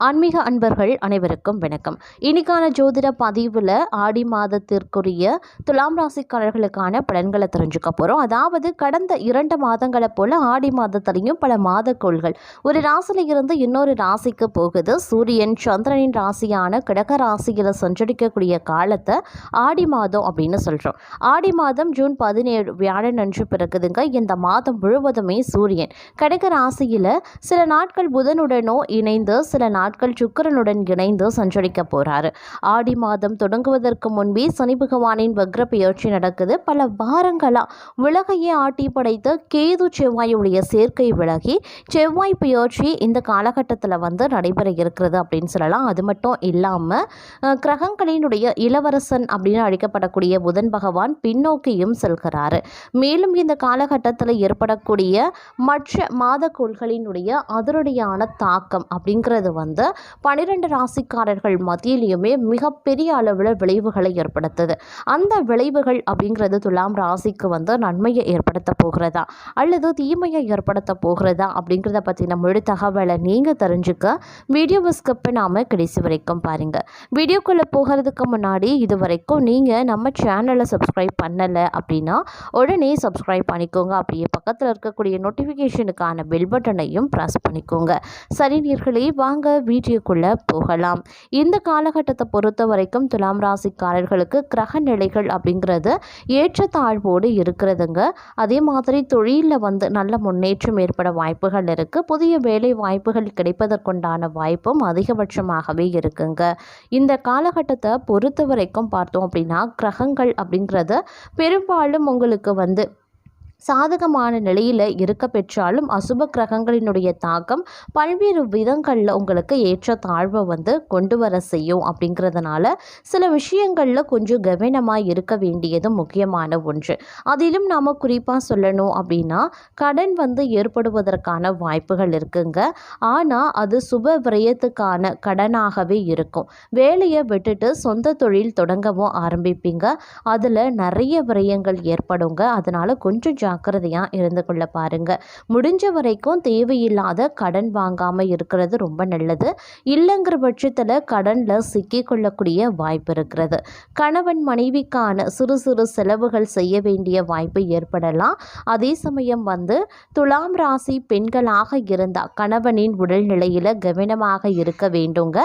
ஆன்மீக அன்பர்கள் அனைவருக்கும் வணக்கம். இன்னைக்கான ஜோதிட பதிவில் ஆடி மாதத்திற்குரிய துலாம் ராசிக்காரர்களுக்கான பலன்களை தெரிஞ்சுக்க போகிறோம் அதாவது கடந்த இரண்டு மாதங்களை போல் ஆடி மாதத்திலையும் பல மாத கோள்கள் ஒரு ராசியில் இருந்து இன்னொரு ராசிக்கு போகுது. சூரியன் சந்திரனின் ராசியான கிடக்க ராசியில் சஞ்சரிக்கக்கூடிய காலத்தை ஆடி மாதம் அப்படின்னு சொல்கிறோம் ஆடி மாதம் ஜூன் பதினேழு வியாழன் அன்று பிறகுதுங்க இந்த மாதம் முழுவதுமே சூரியன். கடக ராசியில் சில நாட்கள் புதனுடனோ இணைந்து சில நாட்கள் சுக்கிரனுடன் இணைந்து சஞ்சரிக்க போகிறார் ஆடி மாதம் தொடங்குவதற்கு முன்பே சனி பகவானின் வக்ர பெயர்ச்சி நடக்குது. பல வாரங்களாக உலகையே ஆட்டி படைத்த கேது செவ்வாயுடைய சேர்க்கை விலகி செவ்வாய் பெயர்ச்சி இந்த காலகட்டத்தில் வந்து நடைபெற இருக்கிறது அப்படின்னு சொல்லலாம். அது மட்டும் இல்லாமல் கிரகங்களினுடைய இளவரசன் அப்படின்னு அழைக்கப்படக்கூடிய புதன் பகவான் பின்னோக்கியும் செல்கிறாரு. மேலும் இந்த காலகட்டத்தில் ஏற்படக்கூடிய மற்ற மாதக்கோள்களினுடைய அதிரடியான தாக்கம் அப்படிங்கிறது வந்து பனிரெண்டு ராசிக்காரர்கள் மத்தியிலையுமே மிகப்பெரிய அளவில் விளைவுகளை ஏற்படுத்துது. அந்த விளைவுகள் அப்படிங்கிறது துலாம் ராசிக்கு வந்து நன்மையை ஏற்படுத்த போகிறதா? அல்லது தீமையை ஏற்படுத்த போகிறதா? அப்படிங்கிறத பற்றின முழு தகவலை நீங்கள் தெரிஞ்சுக்க வீடியோவை ஸ்கிப்பை நாம் கடைசி வரைக்கும் பாருங்கள் வீடியோக்குள்ளே போகிறதுக்கு முன்னாடி இது வரைக்கும் நீங்கள் நம்ம சேனலை சப்ஸ்கிரைப் பண்ணலை அப்படின்னா உடனே சப்ஸ்கிரைப் பண்ணிக்கோங்க. அப்படியே பக்கத்தில் இருக்கக்கூடிய நோட்டிஃபிகேஷனுக்கான பெல் பட்டனையும் ப்ரெஸ் பண்ணிக்கோங்க. சரி நீர்களே வாங்க வீடியோக்குள்ளே போகலாம். இந்த காலகட்டத்தை பொறுத்த வரைக்கும் துலாம் ராசிக்காரர்களுக்கு கிரக நிலைகள் அப்படிங்கிறது ஏற்றத்தாழ்வோடு இருக்கிறதுங்க. அதே மாதிரி தொழிலில் வந்து நல்ல முன்னேற்றம் ஏற்பட வாய்ப்புகள் இருக்குது புதிய வேலை வாய்ப்புகள் கிடைப்பதற்குண்டான வாய்ப்பும் அதிகபட்சமாகவே இருக்குங்க. இந்த காலகட்டத்தை பொறுத்த வரைக்கும் பார்த்தோம் அப்படின்னா கிரகங்கள் அப்படிங்கிறது பெரும்பாலும் உங்களுக்கு வந்து சாதகமான நிலையில் இருக்க பெற்றாலும் அசுப கிரகங்களினுடைய தாக்கம் பல்வேறு விதங்களில் உங்களுக்கு ஏற்ற தாழ்வை வந்து கொண்டு வர செய்யும் அப்படிங்கிறதுனால சில விஷயங்களில் கொஞ்சம் கவனமாக இருக்க வேண்டியது முக்கியமான ஒன்று. அதிலும் நாம் குறிப்பாக சொல்லணும் அப்படின்னா கடன் வந்து ஏற்படுவதற்கான வாய்ப்புகள் இருக்குங்க. ஆனால் அது சுப விரயத்துக்கான கடனாகவே இருக்கும். வேலையை விட்டுட்டு சொந்த தொழில் தொடங்கவும் ஆரம்பிப்பீங்க. அதில் நிறைய விரயங்கள் ஏற்படுங்க. அதனால் கொஞ்சம் ஜாக்கிரதையாக இருந்து கொள்ள பாருங்க. முடிஞ்ச வரைக்கும் தேவையில்லாத கடன் வாங்காமல் இருக்கிறது ரொம்ப நல்லது. இல்லைங்கிற பட்சத்தில் கடனில் சிக்கிக்கொள்ளக்கூடிய வாய்ப்பு இருக்கிறது. கணவன் மனைவிக்கான சிறு சிறு செலவுகள் செய்ய வேண்டிய வாய்ப்பு ஏற்படலாம். அதே சமயம் வந்து துலாம் ராசி பெண்களாக இருந்தால் கணவனின் உடல்நிலையில் கவனமாக இருக்க வேண்டுங்க.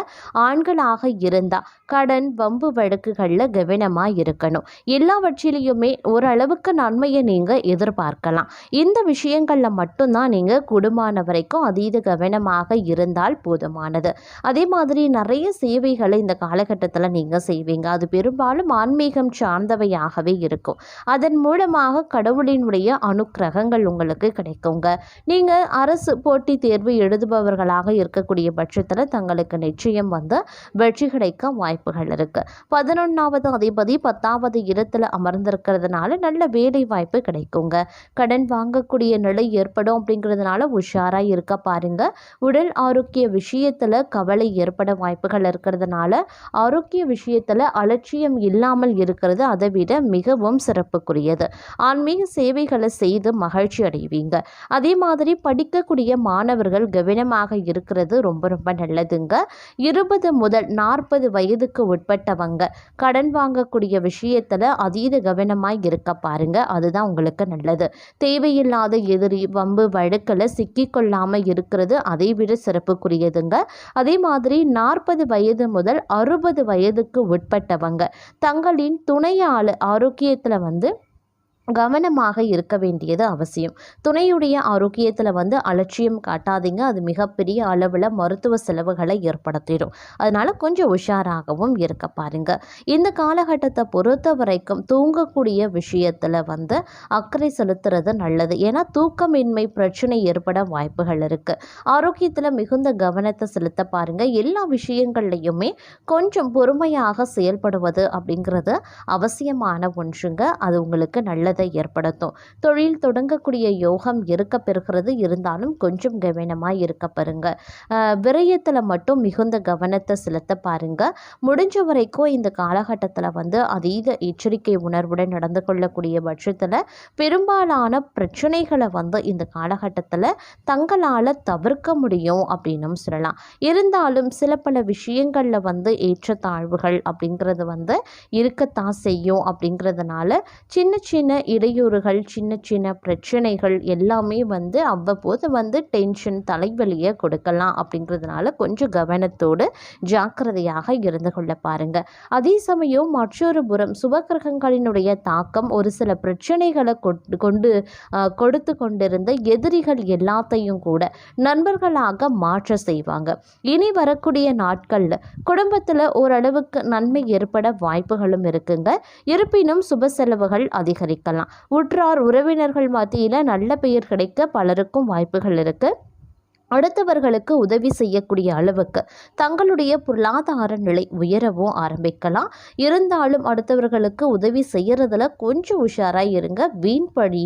ஆண்களாக இருந்தால் கடன் வம்பு வழக்குகளில் கவனமாக இருக்கணும். எல்லாவற்றிலையுமே ஓரளவுக்கு நன்மையை நீங்கள் எதிர்பார்க்கலாம் இந்த விஷயங்களில் மட்டும்தான் நீங்கள் குடும்பமான வரைக்கும் அதீத கவனமாக இருந்தால் போதுமானது. அதே மாதிரி நிறைய சேவைகளை இந்த காலகட்டத்தில் நீங்கள் செய்வீங்க. அது பெரும்பாலும் ஆன்மீகம் சார்ந்தவையாகவே இருக்கும். அதன் மூலமாக கடவுளினுடைய அனுக்கிரகங்கள் உங்களுக்கு கிடைக்குங்க. நீங்கள் அரசு போட்டித் தேர்வு எழுதுபவர்களாக இருக்கக்கூடிய பட்சத்தில் தங்களுக்கு நிச்சயம் வந்து வெற்றி கிடைக்க வாய்ப்புகள் இருக்கு. பதினொன்றாவது அதிபதி பத்தாவது இடத்துல அமர்ந்திருக்கிறதுனால நல்ல வேலை வாய்ப்பு கிடைக்குங்க. கடன் வாங்கக்கூடிய நிலை ஏற்படும் அப்படிங்கிறதுனால உஷாராக இருக்க பாருங்க. உடல் ஆரோக்கிய விஷயத்தில் கவலை ஏற்பட வாய்ப்புகள் இருக்கிறதுனால ஆரோக்கிய விஷயத்தில் அலட்சியம் இல்லாமல் இருக்கிறது அதை விட மிகவும் சிறப்புக்குரியது. ஆன்மீக சேவைகளை செய்து மகிழ்ச்சி அடைவீங்க. அதே மாதிரி படிக்கக்கூடிய மாணவர்கள் கவனமாக இருக்கிறது ரொம்ப ரொம்ப நல்லதுங்க. இருபது முதல் நாற்பது வயதுக்கு உட்பட்டவங்க கடன் வாங்கக்கூடிய விஷயத்தில் அதீத கவனமாக இருக்க பாருங்க. அதுதான் உங்களுக்கு நல்லது. தேவையில்லாத எதிரி வம்பு வழக்கில் சிக்கிக்கொள்ளாமல் இருக்கிறது. அதை விட சிறப்புக்குரியதுங்க. அதே மாதிரி நாற்பது வயது முதல் அறுபது வயதுக்கு உட்பட்டவங்க தங்களின் துணையால் ஆரோக்கியத்தில் வந்து கவனமாக இருக்க வேண்டியது அவசியம். துணையுடைய ஆரோக்கியத்தில் வந்து அலட்சியம் காட்டாதீங்க. அது மிகப்பெரிய அளவில் மருத்துவ செலவுகளை ஏற்படுத்திடும். அதனால் கொஞ்சம் உஷாராகவும் இருக்க பாருங்க. இந்த காலகட்டத்தை பொறுத்த வரைக்கும் தூங்கக்கூடிய விஷயத்தில் வந்து அக்கறை செலுத்துறது நல்லது. ஏன்னா தூக்கமின்மை பிரச்சனை ஏற்பட வாய்ப்புகள் இருக்குது ஆரோக்கியத்தில் மிகுந்த கவனத்தை செலுத்த பாருங்க. எல்லா விஷயங்கள்லையுமே கொஞ்சம் பொறுமையாக செயல்படுவது அப்படிங்கிறது அவசியமான ஒன்றுங்க. அது உங்களுக்கு நல்லது. மாற்றத்தை ஏற்படுத்தும். தொழில் தொடங்கக்கூடிய யோகம் இருக்க பெறுகிறது. இருந்தாலும் கொஞ்சம் கவனமாக இருக்க பாருங்க. விரயத்தில் மட்டும் மிகுந்த கவனத்தை செலுத்த பாருங்க. முடிஞ்ச வரைக்கும் இந்த காலகட்டத்தில் வந்து அதீத எச்சரிக்கை உணர்வுடன் நடந்து கொள்ளக்கூடிய பட்சத்தில் பெரும்பாலான பிரச்சனைகளை வந்து இந்த காலகட்டத்தில் தங்களால் தவிர்க்க முடியும் அப்படின்னும் சொல்லலாம். இருந்தாலும் சில பல விஷயங்களில் வந்து ஏற்றத்தாழ்வுகள் அப்படிங்கிறது வந்து இருக்கத்தான் செய்யும் அப்படிங்கிறதுனால சின்ன சின்ன இடையூறுகள் சின்ன சின்ன பிரச்சனைகள் எல்லாமே வந்து அவ்வப்போது வந்து டென்ஷன் தலைவலியை கொடுக்கலாம் அப்படிங்கிறதுனால கொஞ்சம் கவனத்தோடு ஜாக்கிரதையாக இருந்து கொள்ள பாருங்கள் அதே சமயம் மற்றொரு புறம் சுபகிரகங்களினுடைய தாக்கம் ஒரு சில பிரச்சனைகளை கொண்டு கொண்டு கொடுத்து கொண்டிருந்த எதிரிகள் எல்லாத்தையும் கூட நண்பர்களாக மாற்ற செய்வாங்க. இனி வரக்கூடிய நாட்களில் குடும்பத்தில் ஓரளவுக்கு நன்மை ஏற்பட வாய்ப்புகளும் இருக்குங்க. இருப்பினும் சுப செலவுகள் அதிகரிக்கலாம் உற்றார் உறவினர்கள் மத்தியில் நல்ல பெயர் கிடைக்க பலருக்கும் வாய்ப்புகள் இருக்குது அடுத்தவர்களுக்கு உதவி செய்யக்கூடிய அளவுக்கு தங்களுடைய பொருளாதார நிலை உயரவும் ஆரம்பிக்கலாம். இருந்தாலும் அடுத்தவர்களுக்கு உதவி செய்யறதுல கொஞ்சம் உஷாராக இருங்க. வீண் பழி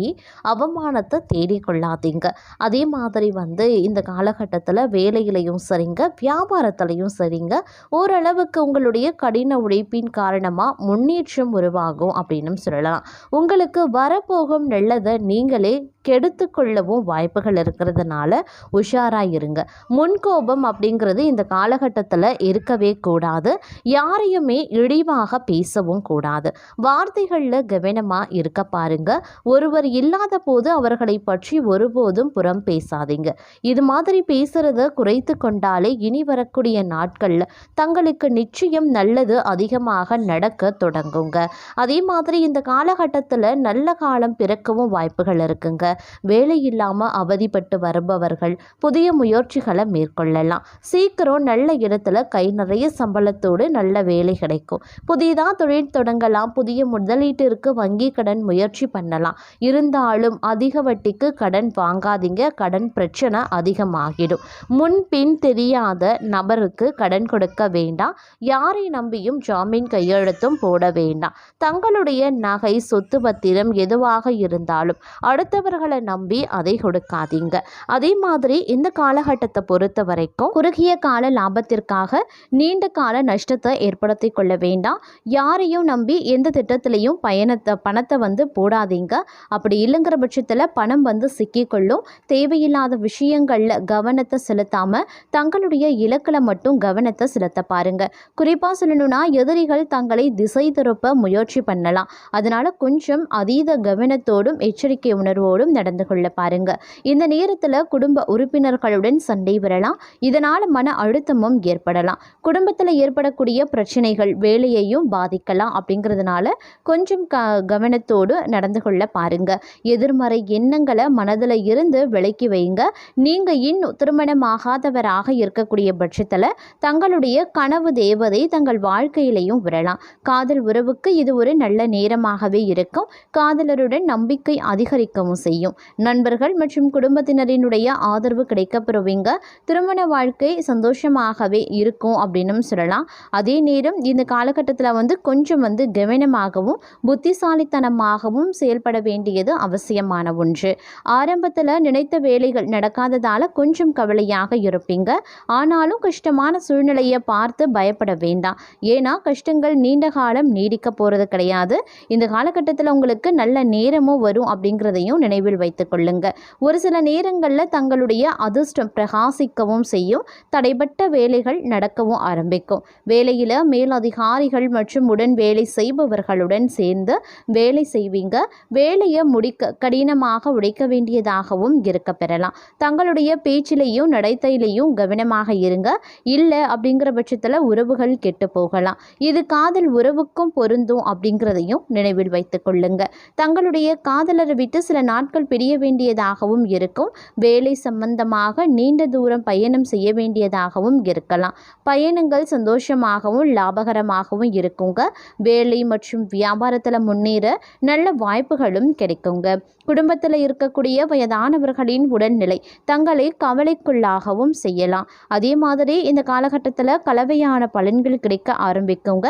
அவமானத்தை தேடிக்கொள்ளாதீங்க. அதே மாதிரி வந்து இந்த காலகட்டத்தில் வேலையிலையும் சரிங்க வியாபாரத்திலையும் சரிங்க. ஓரளவுக்கு உங்களுடைய கடின உழைப்பின் காரணமாக முன்னேற்றம் உருவாகும் அப்படின்னு சொல்லலாம். உங்களுக்கு வரப்போகும் நல்லதை நீங்களே கெடுத்து கொள்ளவும் வாய்ப்புகள் இருக்கிறதுனால உஷாராக இருங்க முன்கோபம் அப்படிங்கிறது இந்த காலகட்டத்தில் இருக்கவே கூடாது. யாரையுமே இழிவாக பேசவும் கூடாது. வார்த்தைகளில் கவனமாக இருக்க பாருங்க. ஒருவர் இல்லாத போது அவர்களை பற்றி ஒருபோதும் புறம் பேசாதீங்க. இது மாதிரி பேசுறத குறைத்து கொண்டாலே இனி வரக்கூடிய நாட்களில் தங்களுக்கு நிச்சயம் நல்லது அதிகமாக நடக்க தொடங்குங்க. அதே மாதிரி இந்த காலகட்டத்தில் நல்ல காலம் பிறக்கவும் வாய்ப்புகள் இருக்குங்க. வேலை இல்லாமல் அவதிப்பட்டு வருபவர்கள் புதிய முயற்சிகளை மேற்கொள்ளலாம். சீக்கிரம் நல்ல இடத்துல கை நிறைய சம்பளத்தோடு நல்ல வேலை கிடைக்கும். புதிதாக தொழில் தொடங்கலாம். புதிய முதலீட்டிற்கு வங்கி கடன் முயற்சி பண்ணலாம். இருந்தாலும் அதிக வட்டிக்கு கடன் வாங்காதீங்க. கடன் பிரச்சனை அதிகமாகிடும். முன்பின் தெரியாத நபருக்கு கடன் கொடுக்க வேண்டாம். யாரை நம்பியும் ஜாமீன் கையெழுத்தும் போட வேண்டாம். தங்களுடைய நகை சொத்து பத்திரம் எதுவாக இருந்தாலும் அடுத்தவர்களை நம்பி அதை கொடுக்காதீங்க. அதே மாதிரி இந்த காலகட்டத்தை பொறுத்த வரைக்கும் குறுகிய கால லாபத்திற்காக நீண்ட கால நஷ்டத்தை ஏற்படுத்தி கொள்ள வேண்டாம். யாரையும் நம்பி எந்த திட்டத்திலையும் பயணத்தை பணத்தை வந்து போடாதீங்க. அப்படி இல்லைங்கிற பட்சத்தில் பணம் வந்து சிக்கிக்கொள்ளும் தேவையில்லாத விஷயங்களில் கவனத்தை செலுத்தாம தங்களுடைய இலக்கில் மட்டும் கவனத்தை செலுத்த பாருங்க. குறிப்பாக சொல்லணும்னா எதிரிகள் தங்களை திசை திருப்ப முயற்சி பண்ணலாம். அதனால கொஞ்சம் அதீத கவனத்தோடும் எச்சரிக்கை உணர்வோடும் நடந்து கொள்ள பாருங்க. இந்த நேரத்தில் குடும்ப உறுப்பினர் நண்பர்களுடன் சண்டை வரலாம். இதனால் மன அழுத்தமும் ஏற்படலாம். குடும்பத்தில் ஏற்படக்கூடிய பிரச்சனைகள் வேலையையும் பாதிக்கலாம் அப்படிங்கிறதுனால கொஞ்சம் க கவனத்தோடு நடந்து கொள்ள பாருங்க. எதிர்மறை எண்ணங்களை மனதில் இருந்து விலக்கி வைங்க. நீங்கள் இன்னும் திருமணமாகாதவராக இருக்கக்கூடிய பட்சத்தில் தங்களுடைய கனவு தேவதை தங்கள் வாழ்க்கையிலையும் விரலாம். காதல் உறவுக்கு இது ஒரு நல்ல நேரமாகவே இருக்கும். காதலருடன் நம்பிக்கை அதிகரிக்கவும் செய்யும். நண்பர்கள் மற்றும் குடும்பத்தினரினுடைய ஆதரவு கிடைக்கும். கிடைக்கப்பெறுவீங்க திருமண வாழ்க்கை சந்தோஷமாகவே இருக்கும் அப்படின்னும் சொல்லலாம். அதே நேரம் இந்த காலகட்டத்தில் வந்து கொஞ்சம் வந்து கவனமாகவும் புத்திசாலித்தனமாகவும் செயல்பட வேண்டியது அவசியமான ஒன்று. ஆரம்பத்தில் நினைத்த வேலைகள் நடக்காததால் கொஞ்சம் கவலையாக இருப்பீங்க. ஆனாலும் கஷ்டமான சூழ்நிலையை பார்த்து பயப்பட வேண்டாம். ஏன்னா கஷ்டங்கள் நீண்ட காலம் நீடிக்க போகிறது கிடையாது. இந்த காலகட்டத்தில் உங்களுக்கு நல்ல நேரமும் வரும் அப்படிங்கிறதையும் நினைவில் வைத்துக் கொள்ளுங்க. ஒரு சில நேரங்களில் தங்களுடைய அதிர்ஷ்டம் பிரகாசிக்கவும் செய்யும். தடைப்பட்ட வேலைகள் நடக்கவும் ஆரம்பிக்கும். வேலையில் மேலதிகாரிகள் மற்றும் உடன் வேலை செய்பவர்களுடன் சேர்ந்து வேலை செய்வீங்க. வேலையை முடிக்க கடினமாக உழைக்க வேண்டியதாகவும் இருக்க பெறலாம். தங்களுடைய பேச்சிலையும் நடைத்தையிலையும் கவனமாக இருங்க. இல்லை அப்படிங்கிற பட்சத்தில் உறவுகள் கெட்டு போகலாம். இது காதல் உறவுக்கும் பொருந்தும் அப்படிங்கிறதையும் நினைவில் வைத்துக் கொள்ளுங்க. தங்களுடைய காதலரை விட்டு சில நாட்கள் பிரிய வேண்டியதாகவும் இருக்கும். வேலை சம்பந்தமாக நீண்ட தூரம் பயணம் செய்ய வேண்டியதாகவும் இருக்கலாம். பயணங்கள் சந்தோஷமாகவும் லாபகரமாகவும் இருக்குங்க. வேலை மற்றும் வியாபாரத்தில் முன்னேற நல்ல வாய்ப்புகளும் கிடைக்குங்க. குடும்பத்தில் இருக்கக்கூடிய வயதானவர்களின் உடல்நிலை தங்களை கவலைக்குள்ளாகவும் செய்யலாம். அதே மாதிரி இந்த காலகட்டத்தில் கலவையான பலன்கள் கிடைக்க ஆரம்பிக்குங்க.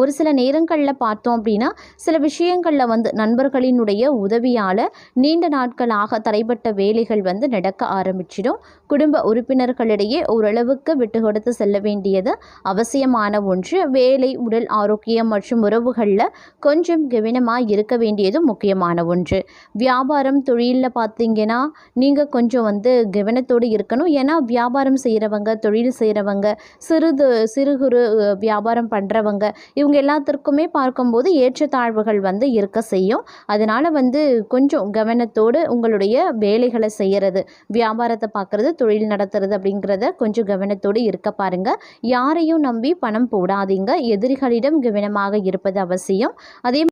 ஒரு சில நேரங்களில் பார்த்தோம் அப்படின்னா சில விஷயங்களில் வந்து நண்பர்களினுடைய உதவியால் நீண்ட நாட்களாக தடைப்பட்ட வேலைகள் வந்து நடக்க ஆரம்பிச்சிடும். குடும்ப உறுப்பினர்களிடையே ஓரளவுக்கு விட்டு கொடுத்து செல்ல வேண்டியது அவசியமான ஒன்று. வேலை உடல் ஆரோக்கியம் மற்றும் உறவுகளில் கொஞ்சம் கவனமாக இருக்க வேண்டியது முக்கியமான ஒன்று. வியாபாரம் தொழிலில் பார்த்தீங்கன்னா நீங்கள் கொஞ்சம் வந்து கவனத்தோடு இருக்கணும். ஏன்னா வியாபாரம் செய்கிறவங்க தொழில் செய்கிறவங்க சிறுது சிறு குறு வியாபாரம் பண்ணுறவங்க இவங்க எல்லாத்திற்குமே பார்க்கும்போது ஏற்றத்தாழ்வுகள் வந்து இருக்க செய்யும். அதனால் வந்து கொஞ்சம் கவனத்தோடு உங்களுடைய வேலைகளை செய்கிறது வியாபாரத்தை பார்க்குறது தொழில் நடத்துறது அப்படிங்கிறத கொஞ்சம் கவனத்தோடு இருக்க பாருங்க. யாரையும் நம்பி பணம் போடாதீங்க. எதிரிகளிடம் கவனமாக இருப்பது அவசியம். அதே